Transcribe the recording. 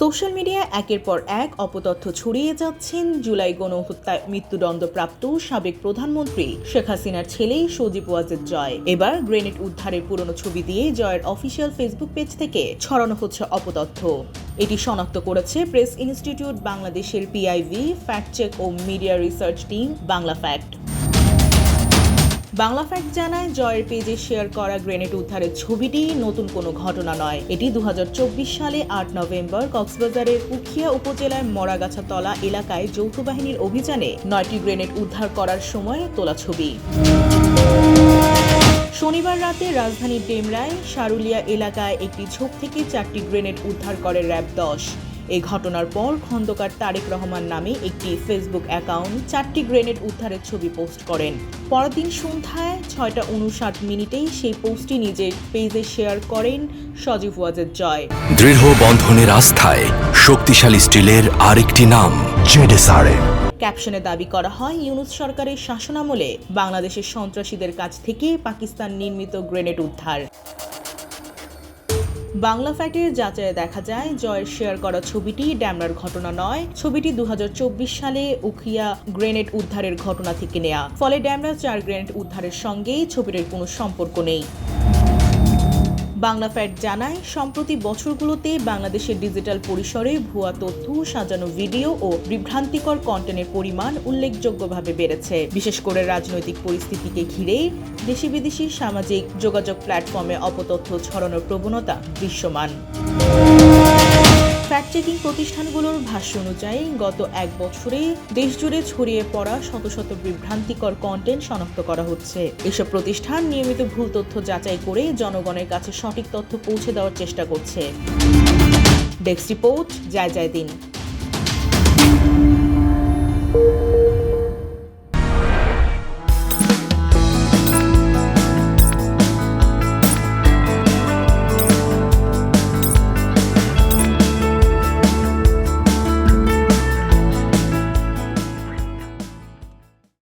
Social মিডিয়ায় একের পর এক অপতথ্য ছড়িয়ে যাচ্ছেন জুলাই গণহত্যায় মৃত্যুদণ্ডপ্রাপ্ত সাবেক প্রধানমন্ত্রী শেখ হাসিনার ছেলে সজীব ওয়াজেদ জয়। এবার গ্রেনেড উদ্ধারের পুরনো ছবি দিয়ে জয়ের অফিসিয়াল ফেসবুক পেজ থেকে ছড়ানো হচ্ছে অপতথ্য। এটি শনাক্ত করেছে প্রেস ইনস্টিটিউট বাংলাদেশের পিআইভি ফ্যাক্ট চেক ও media research team Bangla fact Bangla fact জানায়, জয়ের পেজে শেয়ার করা গ্রেনেড উদ্ধারের ছবিটি নতুন কোনো ঘটনা নয়। এটি দু হাজার চব্বিশ সালে আট নভেম্বর কক্সবাজারের উখিয়া উপজেলার মরাগাছা তলা এলাকায় যৌথ বাহিনীর অভিযানে নয়টি গ্রেনেড উদ্ধার করার সময় তোলা ছবি। শনিবার রাতে রাজধানীর ডেমরায়, সারুলিয়া এলাকায় একটি ঝোপ থেকে চারটি গ্রেনেড উদ্ধার করে র্যাব দশ। এই ঘটনার পর খন্দকার তারেক রহমান নামে একটি ফেসবুক অ্যাকাউন্ট চারটি গ্রেনেড উদ্ধারের ছবি পোস্ট করেন। পরের দিন সন্ধ্যায় ছয়টা উনষাট মিনিটেই সেই পোস্টটি নিজের পেজে শেয়ার করেন সজীব ওয়াজেদ জয়। দৃঢ় বন্ধনের আস্থায় শক্তিশালী স্টিলের আরেকটি নাম জেডেসআরএম। ক্যাপশনে দাবি করা হয় ইউনুস সরকারের শাসনামলে বাংলাদেশের সন্ত্রাসীদের কাছ থেকে পাকিস্তান নির্মিত গ্রেনেড উদ্ধার। বাংলা ফ্যাটের যাচাইয়ে দেখা যায়, জয়ের শেয়ার করা ছবিটি ড্যামরার ঘটনা নয়। ছবিটি দু হাজার চব্বিশ সালে উখিয়া গ্রেনেড উদ্ধারের ঘটনা থেকে নেয়া। ফলে ড্যামরা চার গ্রেনেড উদ্ধারের সঙ্গেই ছবিটির কোনো সম্পর্ক নেই। বাংলা ফ্যাট জানায়, সম্প্রতি বছরগুলোতে বাংলাদেশের ডিজিটাল পরিসরে ভুয়া তথ্য, সাজানো ভিডিও ও বিভ্রান্তিকর কন্টেন্টের পরিমাণ উল্লেখযোগ্যভাবে বেড়েছে। বিশেষ করে রাজনৈতিক পরিস্থিতিকে ঘিরে দেশি বিদেশি সামাজিক যোগাযোগ প্ল্যাটফর্মে অপতথ্য ছড়ানোর প্রবণতা দৃশ্যমান। ফ্যাক্ট চেকিং প্রতিষ্ঠানগুলোর ভাষ্য অনুযায়ী, গত এক বছরে দেশজুড়ে ছড়িয়ে পড়া শত শত বিভ্রান্তিকর কন্টেন্ট শনাক্ত করা হচ্ছে। এসব প্রতিষ্ঠান নিয়মিত ভুল তথ্য যাচাই করে জনগণের কাছে সঠিক তথ্য পৌঁছে দেওয়ার চেষ্টা করছে। ডেস্ক রিপোর্ট যায় যায় দিন।